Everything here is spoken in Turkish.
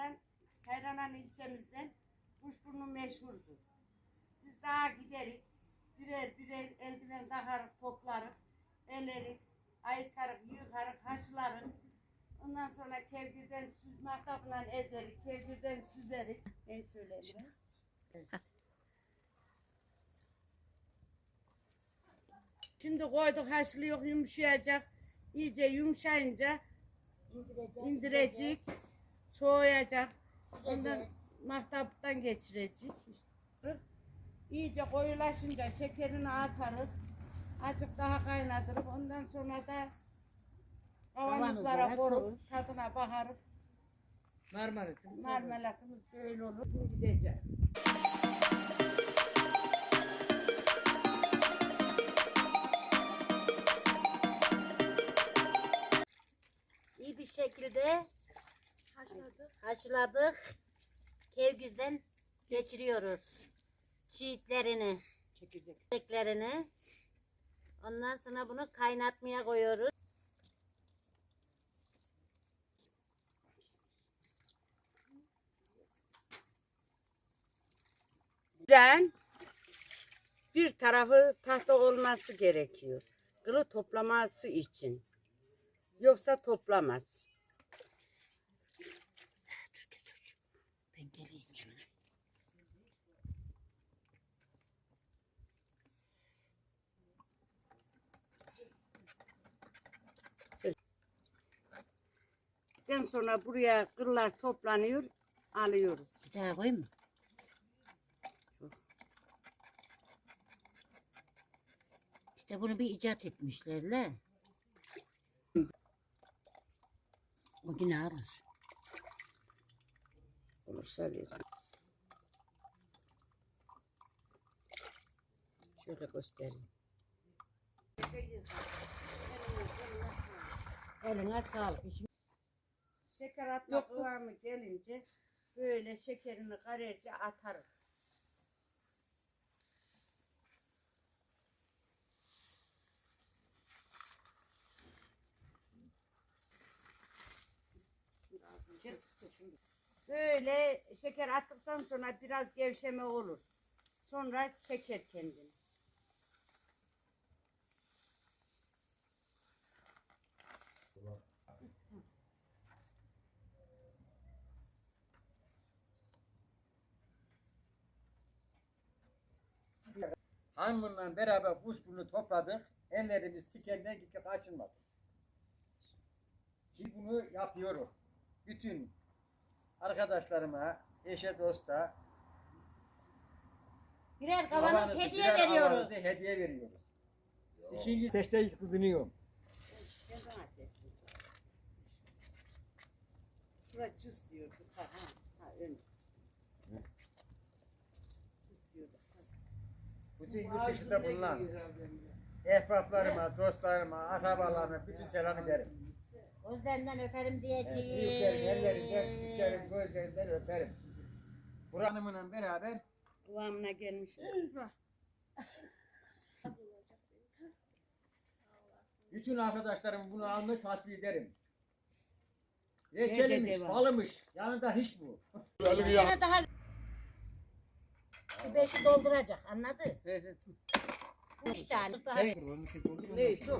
köyümüzden, Çayranan ilçemizden kuşburnu meşhurdur. Biz daha giderik, birer birer eldiven takarık, toplarık, elerik, ayıtlarık, yıkarık, haşlarık. Ondan sonra kevgirden süz, mahtapla ezerik, kevgirden süzerik. Ne söyleyelim? Şimdi koyduk haşlıyor yumuşayacak. İyice yumuşayınca indirecek, soğuyacak. Ondan mahtaptan geçirecek. İşte. İyice koyulaşınca şekerini atarız. Azıcık daha kaynatırız. Ondan sonra da kavanozlara koyup. tadına bakarız. Marmaris'imiz hazır. Marmelatımız böyle olur. Gideceğim. İyi bir şekilde Haşladık. haşladık. Kevgizden geçiriyoruz. Çiğitlerini, Çekirdek. çiçeklerini. Ondan sonra bunu kaynatmaya koyuyoruz. Güzel. Bir tarafı tahta olması gerekiyor. Kılı toplaması için. Yoksa toplamaz. Den sonra buraya kıllar toplanıyor, alıyoruz. Bir daha koyayım mı? İşte bunu bir icat etmişler la. O yine alır. Olursa ver. Şöyle göstereyim. Eline sağlık. Şeker atma kıvamı gelince böyle şekerini kararca atarız. Böyle şeker attıktan sonra biraz gevşeme olur. Sonra çeker kendini. Hanımla beraber kuşburnu topladık. Ellerimiz tikenden gitti kaçınmadı. Şimdi bunu yapıyorum. Bütün arkadaşlarıma, eşe dosta birer kavanoz kavanozı, hediye birer veriyoruz. hediye veriyoruz. İkinci teşte kızınıyorum. Şura cız diyordu. Ha, ha, ha ön. Cız diyordu. Bütün yurt dışında bulunan ehbaplarıma, dostlarıma, akrabalarıma bütün selam ederim. Gözlerinden öperim Evet, diyeceğim. büyüklerim, ellerinden, büyüklerim, gözlerinden öperim. Burak Hanım'la beraber Kıvamına gelmiş. bütün arkadaşlarım bunu almayı tavsiye ederim. Reçelmiş, devam. balımış, yanında hiç bu. Yine daha beşi dolduracak anladın? Isso.